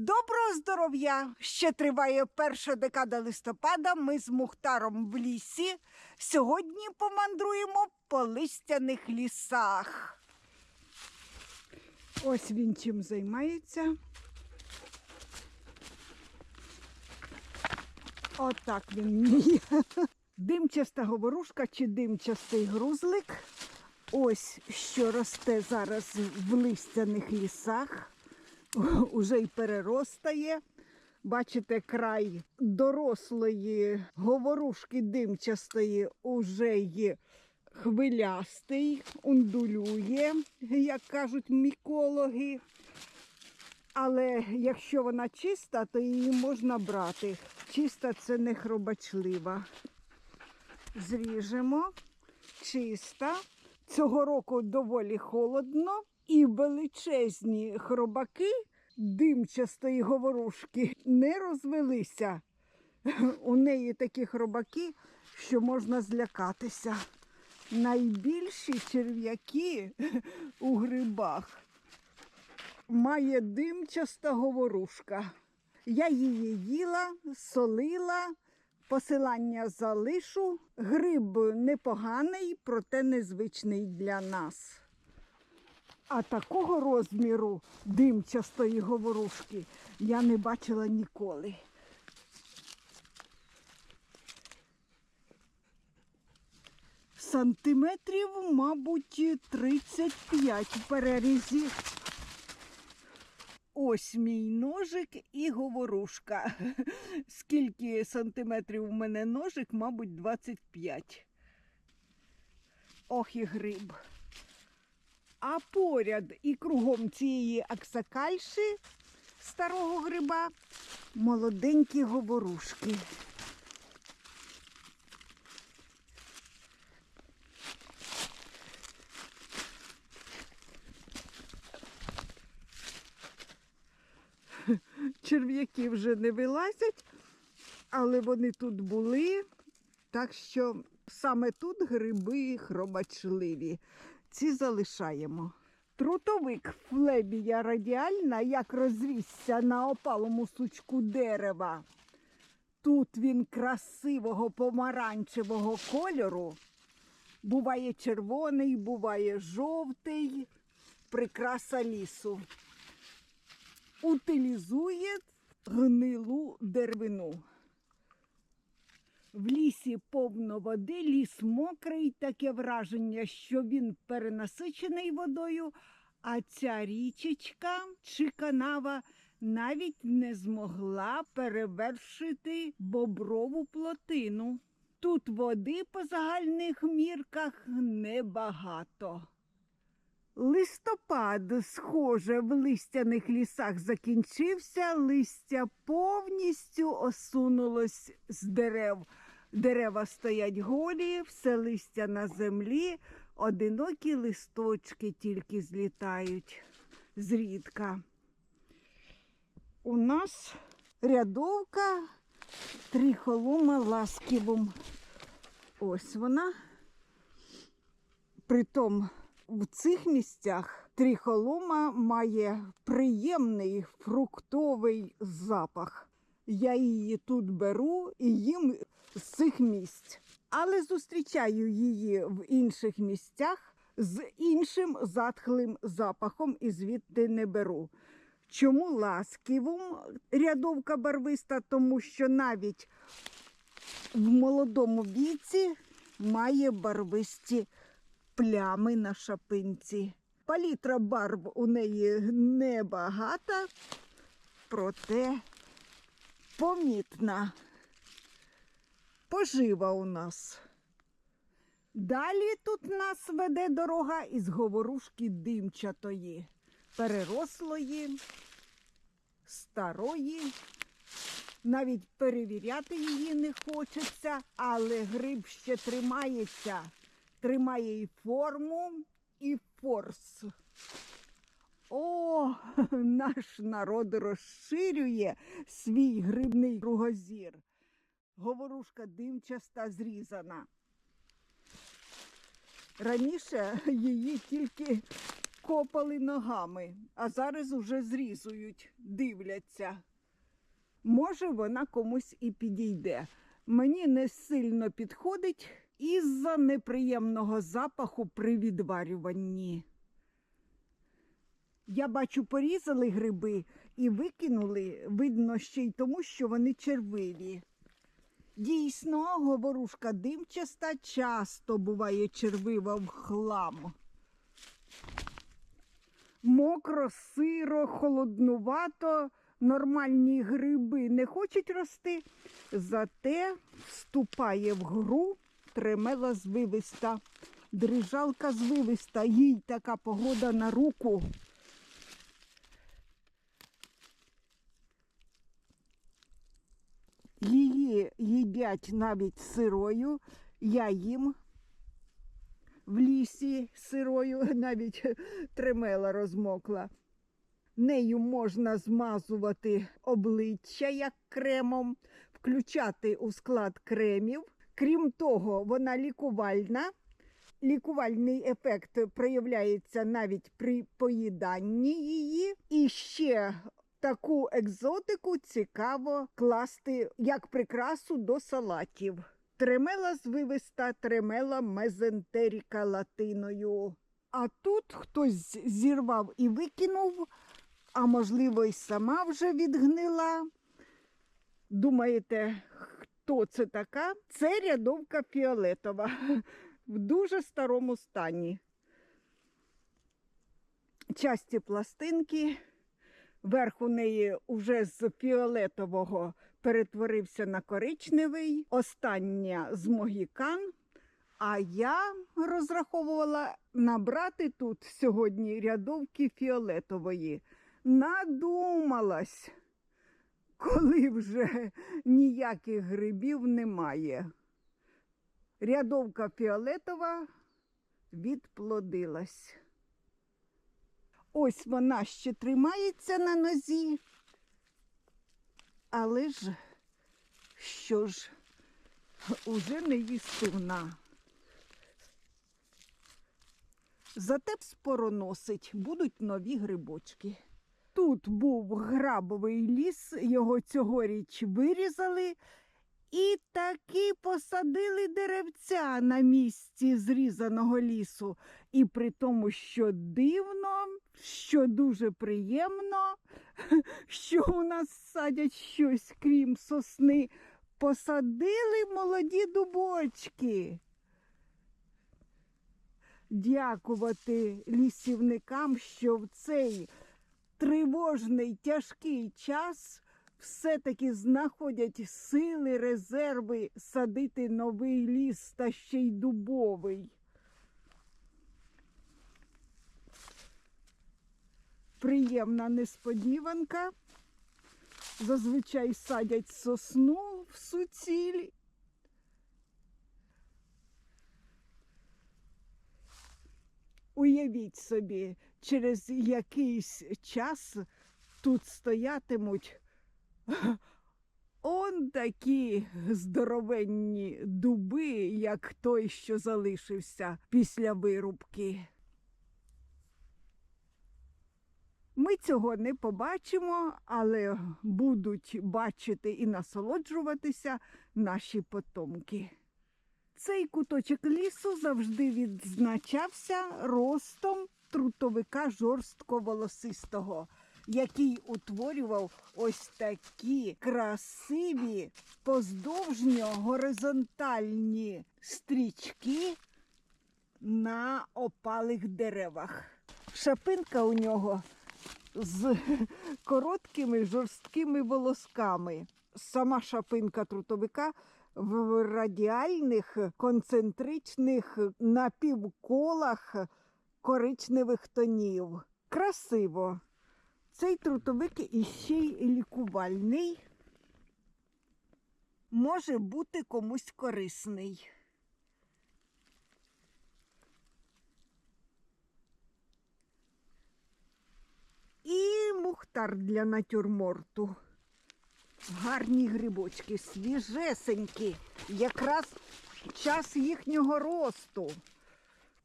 Доброго здоров'я! Ще триває перша декада листопада. Ми з Мухтаром в лісі. Сьогодні помандруємо по листяних лісах. Ось він чим займається. Отак він вміє. Димчаста говорушка чи димчастий грузлик. Ось що росте зараз в листяних лісах. Уже й переростає. Бачите, край дорослої говорушки димчастої уже й хвилястий, ундулює, як кажуть мікологи. Але якщо вона чиста, то її можна брати. Чиста це не хробачлива. Зріжемо. Чиста. Цього року доволі холодно і величезні хробаки димчастої говорушки не розвелися. У неї такі хробаки, що можна злякатися. Найбільші черв'яки у грибах має димчаста говорушка. Я її їла, солила, посилання залишу. Гриб непоганий, проте незвичний для нас. А такого розміру димчастої говорушки я не бачила ніколи. Сантиметрів, мабуть, 35 в перерізі. Ось мій ножик і говорушка. Скільки сантиметрів у мене ножик, мабуть, 25. Ох і гриб. А поряд і кругом цієї аксакальші старого гриба молоденькі говорушки. Черв'яки вже не вилазять, але вони тут були, так що саме тут гриби хробачливі. Ці залишаємо. Трутовик флебія радіальна, як розрісся на опалому сучку дерева. Тут він красивого помаранчевого кольору. Буває червоний, буває жовтий, прикраса лісу. Утилізує гнилу деревину. В лісі повно води, ліс мокрий, таке враження, що він перенасичений водою, а ця річечка чи канава навіть не змогла перевершити боброву плотину. Тут води по загальних мірках небагато. Листопад, схоже, в листяних лісах закінчився, листя повністю осунулось з дерев. Дерева стоять голі, все листя на землі, одинокі листочки тільки злітають зрідка. У нас рядовка трихолома ласківом. Ось вона. Притом в цих місцях трихолома має приємний фруктовий запах. Я її тут беру і їм з цих місць. Але зустрічаю її в інших місцях з іншим затхлим запахом і звідти не беру. Чому ласківум рядовка барвиста? Тому що навіть в молодому віці має барвисті плями на шапинці. Палітра барв у неї небагата, проте помітна. Пожива у нас. Далі тут нас веде дорога із говорушки димчатої, перерослої, старої. Навіть перевіряти її не хочеться, але гриб ще тримається тримає і форму, і форс. О, наш народ розширює свій грибний кругозір. Говорушка димчаста зрізана. Раніше її тільки копали ногами, а зараз уже зрізують, дивляться. Може, вона комусь і підійде. Мені не сильно підходить із-за неприємного запаху при відварюванні. Я бачу, порізали гриби і викинули, видно ще й тому, що вони червиві. Дійсно, говорушка димчаста часто буває червива в хлам. Мокро, сиро, холоднувато, нормальні гриби не хочуть рости, зате вступає в гру тремела звивиста. Дрижалка звивиста, їй така погода на руку. Її їдять навіть сирою, я їм в лісі сирою, навіть тремела розмокла. Нею можна змазувати обличчя як кремом, включати у склад кремів. Крім того, вона лікувальна. Лікувальний ефект проявляється навіть при поїданні її. І ще таку екзотику цікаво класти як прикрасу до салатів. Тремела звивиста, тремела мезентеріка латиною. А тут хтось зірвав і викинув, а можливо, й сама вже відгнила. Думаєте, хто це така? Це рядовка фіолетова в дуже старому стані. Часті пластинки. Верх у неї уже з фіолетового перетворився на коричневий, остання з могікан. А я розраховувала набрати тут сьогодні рядовки фіолетової. Надумалась, коли вже ніяких грибів немає. Рядовка фіолетова відплодилась. Ось вона ще тримається на нозі. Але ж що ж, уже не їстивна. Зате спороносить, будуть нові грибочки. Тут був грабовий ліс, його цьогоріч вирізали і таки посадили деревця на місці зрізаного лісу. І при тому, що дивно, що дуже приємно, що у нас садять щось, крім сосни, посадили молоді дубочки. Дякувати лісівникам, що в цей тривожний тяжкий час все-таки знаходять сили, резерви садити новий ліс та ще й дубовий. Приємна несподіванка. Зазвичай садять сосну в суціль. Уявіть собі, через якийсь час тут стоятимуть он такі здоровенні дуби, як той, що залишився після вирубки. Ми цього не побачимо, але будуть бачити і насолоджуватися наші потомки. Цей куточок лісу завжди відзначався ростом трутовика жорстко-волосистого, який утворював ось такі красиві поздовжньо-горизонтальні стрічки на опалих деревах. Шапинка у нього з короткими жорсткими волосками. Сама шапинка трутовика в радіальних концентричних напівколах коричневих тонів. Красиво. Цей трутовик іще й лікувальний, може бути комусь корисний. І мухтар для натюрморту. Гарні грибочки, свіжесенькі, якраз час їхнього росту.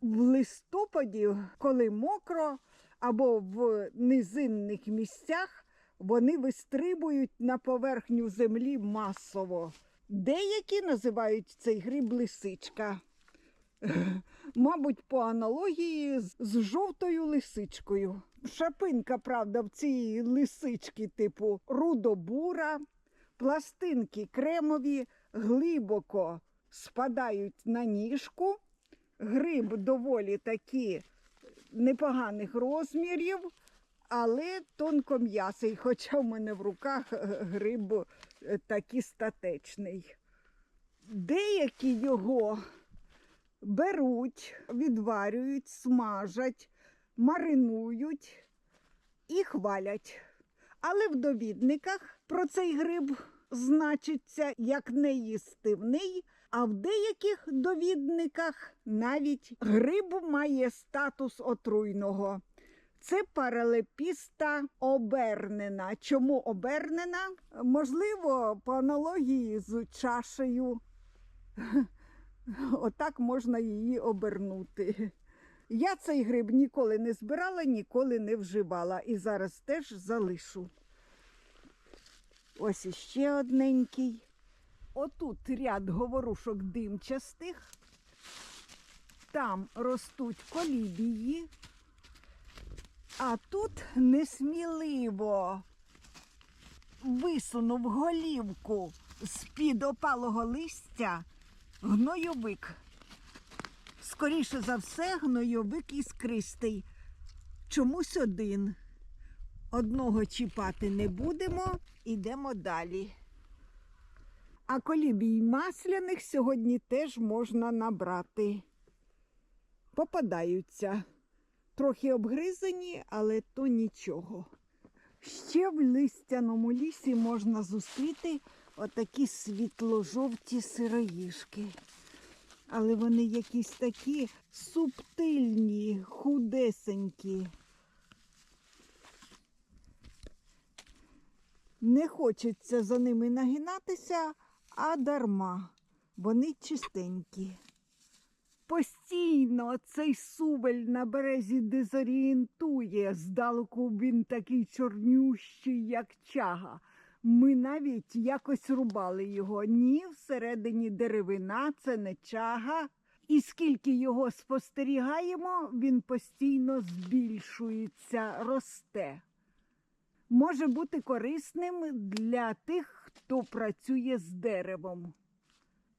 В листопаді, коли мокро, або в низинних місцях, вони вистрибують на поверхню землі масово. Деякі називають цей гриб лисичка. Мабуть, по аналогії з, жовтою лисичкою. Шапинка, правда, в цій лисички, типу рудобура, пластинки кремові глибоко спадають на ніжку. Гриб доволі таки непоганих розмірів, але тонком'ясий, хоча в мене в руках е, гриб е, такий статечний. Деякі його беруть, відварюють, смажать, маринують і хвалять. Але в довідниках про цей гриб значиться як неїстивний, а в деяких довідниках навіть гриб має статус отруйного. Це паралепіста обернена. Чому обернена? Можливо, по аналогії з чашею. Отак можна її обернути. Я цей гриб ніколи не збирала, ніколи не вживала. І зараз теж залишу. Ось іще одненький. Отут ряд говорушок димчастих. Там ростуть колібії. А тут несміливо висунув голівку з-під опалого листя гнойовик. Скоріше за все, гнойовик іскристий. Чомусь один. Одного чіпати не будемо, ідемо далі. А колібій масляних сьогодні теж можна набрати. Попадаються. Трохи обгризані, але то нічого. Ще в листяному лісі можна зустріти отакі світло-жовті сироїшки. Але вони якісь такі субтильні, худесенькі. Не хочеться за ними нагинатися, а дарма. Вони чистенькі. Постійно цей сувель на березі дезорієнтує. Здалеку він такий чорнющий, як чага. Ми навіть якось рубали його. Ні, всередині деревина, це не чага. І скільки його спостерігаємо, він постійно збільшується, росте. Може бути корисним для тих, хто працює з деревом.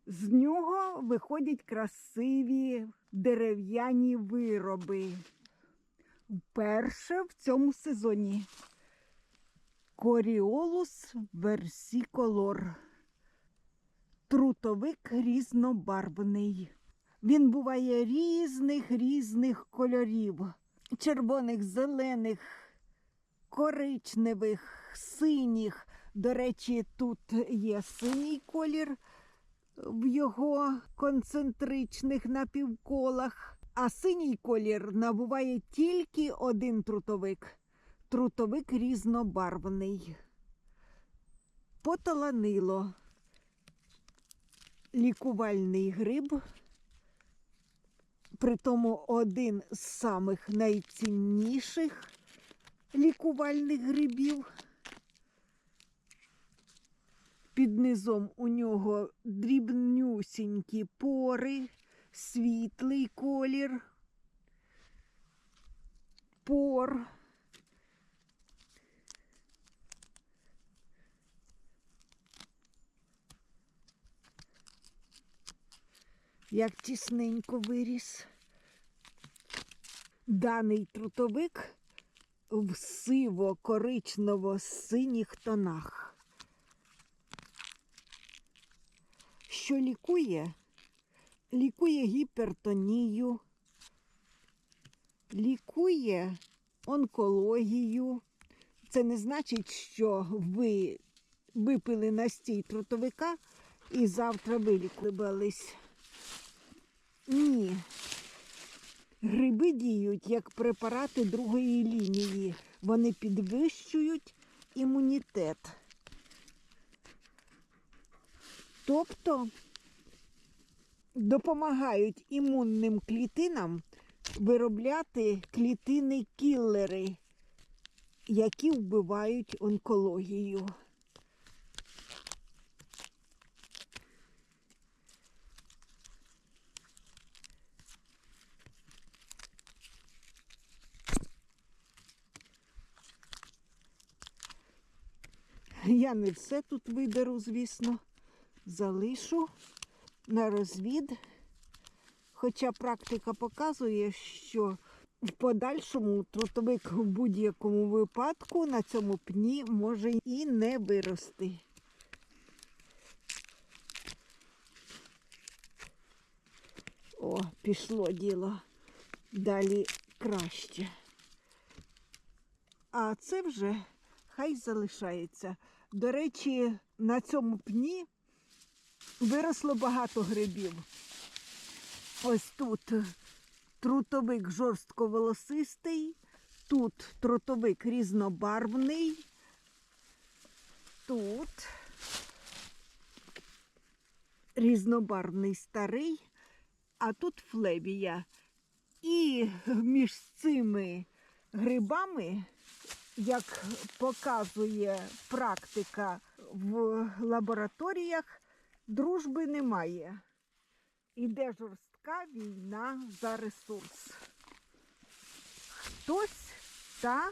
З нього виходять красиві дерев'яні вироби. Вперше в цьому сезоні. Коріолус версіколор. Трутовик різнобарвний. Він буває різних різних кольорів: червоних, зелених, коричневих, синіх. До речі, тут є синій колір в його концентричних напівколах, а синій колір набуває тільки один трутовик. Трутовик різнобарвний. Поталанило. Лікувальний гриб, притому один з самих найцінніших лікувальних грибів. Під низом у нього дрібнюсінькі пори, світлий колір, пор. Як тісненько виріс. Даний трутовик в сиво-коричнево-синіх тонах. Що лікує? Лікує гіпертонію, лікує онкологію. Це не значить, що ви випили настій трутовика і завтра вилікувались. Ні. Гриби діють як препарати другої лінії. Вони підвищують імунітет. Тобто допомагають імунним клітинам виробляти клітини кіллери, які вбивають онкологію. Я не все тут виберу, звісно, залишу на розвід. Хоча практика показує, що в подальшому трутовик в будь-якому випадку на цьому пні може і не вирости. О, пішло діло. Далі краще. А це вже хай залишається. До речі, на цьому пні виросло багато грибів. Ось тут трутовик жорстковолосистий, тут трутовик різнобарвний, тут різнобарвний старий, а тут флебія. І між цими грибами, як показує практика в лабораторіях, дружби немає. Іде жорстка війна за ресурс. Хтось та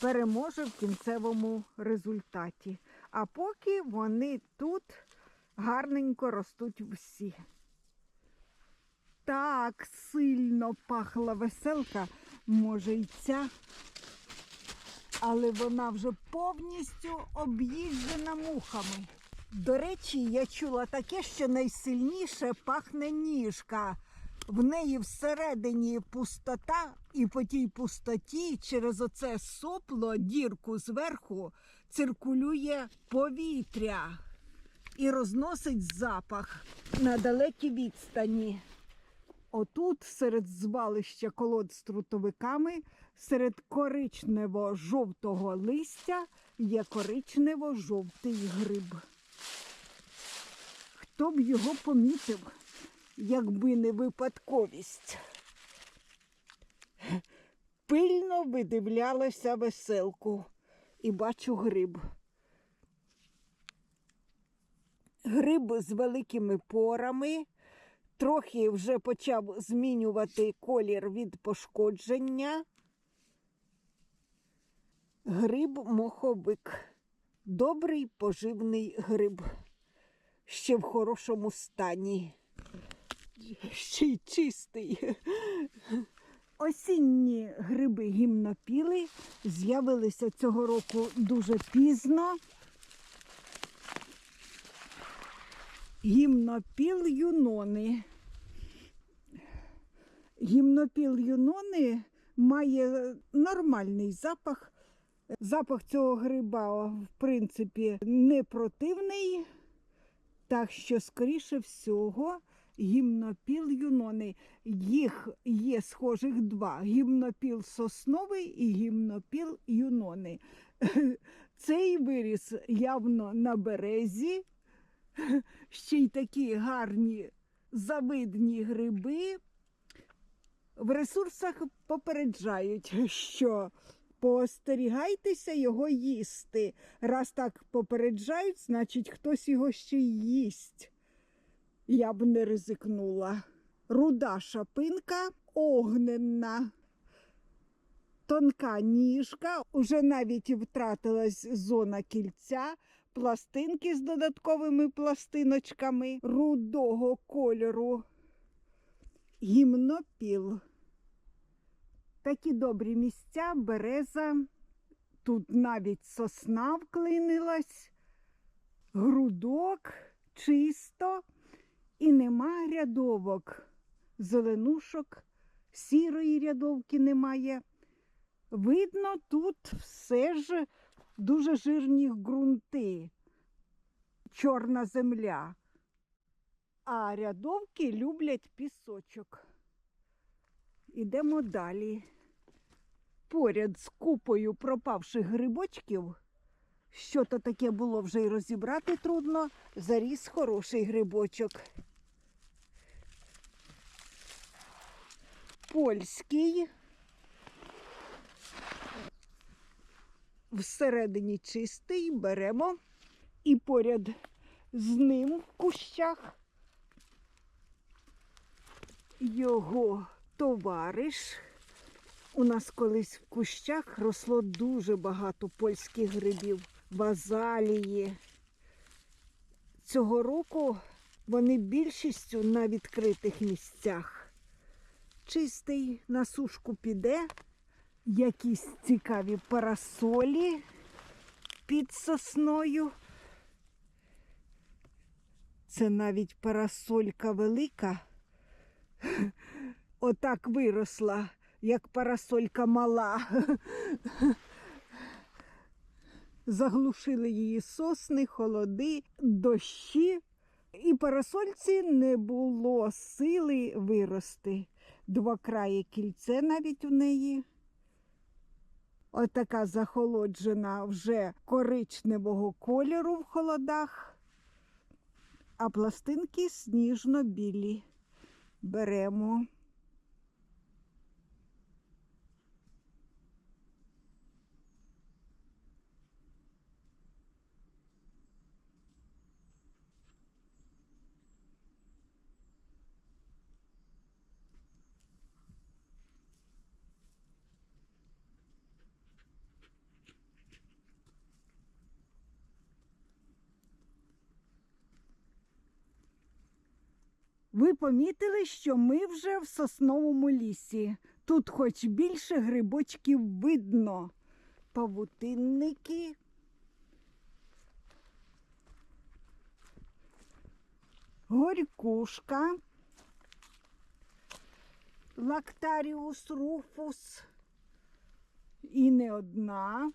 переможе в кінцевому результаті. А поки вони тут гарненько ростуть всі. Так сильно пахла веселка, може й ця, але вона вже повністю об'їжджена мухами. До речі, я чула таке, що найсильніше пахне ніжка. В неї всередині пустота, і по тій пустоті через оце сопло, дірку зверху, циркулює повітря і розносить запах на далекій відстані. Отут, серед звалища колод з трутовиками, серед коричнево-жовтого листя є коричнево-жовтий гриб. Хто б його помітив, якби не випадковість? Пильно видивлялася веселку і бачу гриб. Гриб з великими порами, трохи вже почав змінювати колір від пошкодження. Гриб моховик. Добрий поживний гриб. Ще в хорошому стані. Ще й чистий. Осінні гриби гімнопіли з'явилися цього року дуже пізно. Гімнопіл юнони. Гімнопіл юнони має нормальний запах. Запах цього гриба, в принципі, не противний. Так що, скоріше всього, гімнопіл юнони. Їх є схожих два: гімнопіл сосновий і гімнопіл юнони. Цей виріс явно на березі, ще й такі гарні завидні гриби. В ресурсах попереджають, що поостерігайтеся його їсти. Раз так попереджають, значить хтось його ще й їсть. Я б не ризикнула. Руда шапинка огненна. Тонка ніжка, уже навіть втратилась зона кільця, пластинки з додатковими пластиночками рудого кольору. Гімнопіл. Такі добрі місця, береза. Тут навіть сосна вклинилась, грудок, чисто і нема рядовок, зеленушок, сірої рядовки немає. Видно, тут все ж дуже жирні ґрунти, чорна земля, а рядовки люблять пісочок. Ідемо далі. Поряд з купою пропавших грибочків, що то таке було вже й розібрати трудно, заріс хороший грибочок. польський. Всередині чистий беремо і поряд з ним в кущах його товариш. У нас колись в кущах росло дуже багато польських грибів, базалії. Цього року вони більшістю на відкритих місцях. Чистий на сушку піде, якісь цікаві парасолі під сосною. Це навіть парасолька велика. Отак виросла, як парасолька мала. Заглушили її сосни, холоди, дощі, і парасольці не було сили вирости. Двокрає кільце навіть у неї. Отака захолоджена вже коричневого кольору в холодах, а пластинки сніжно-білі. Беремо. Ви помітили, що ми вже в сосновому лісі. Тут хоч більше грибочків видно. Павутинники. Горькушка. Лактаріус руфус. І не одна.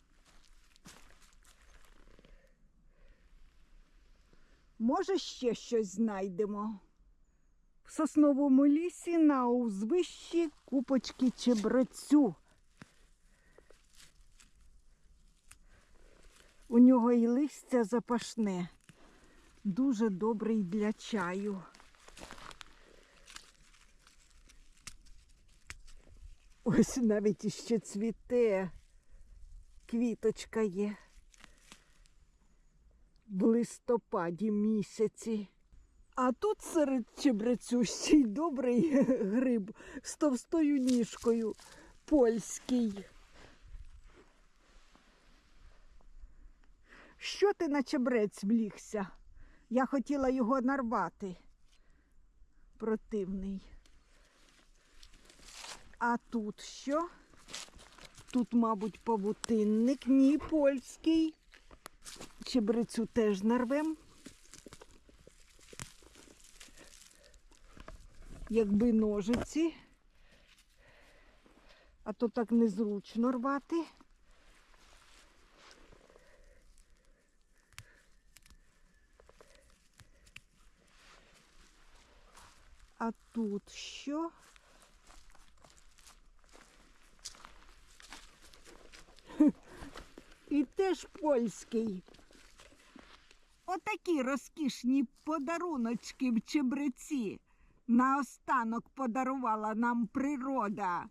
Може, ще щось знайдемо. Сосновому лісі на узвищі купочки чебрецю. У нього і листя запашне, дуже добрий для чаю. Ось навіть іще цвіте, квіточка є в листопаді місяці. А тут серед чебрецю ще й добрий гриб з товстою ніжкою польський. Що ти на чебрець влігся? Я хотіла його нарвати. Противний. А тут що? Тут, мабуть, павутинник, ні польський. Чебрецю теж нарвем. Якби ножиці, а то так незручно рвати. А тут що? І теж польський. Отакі розкішні подаруночки в чебреці. Наостанок подарувала нам природа.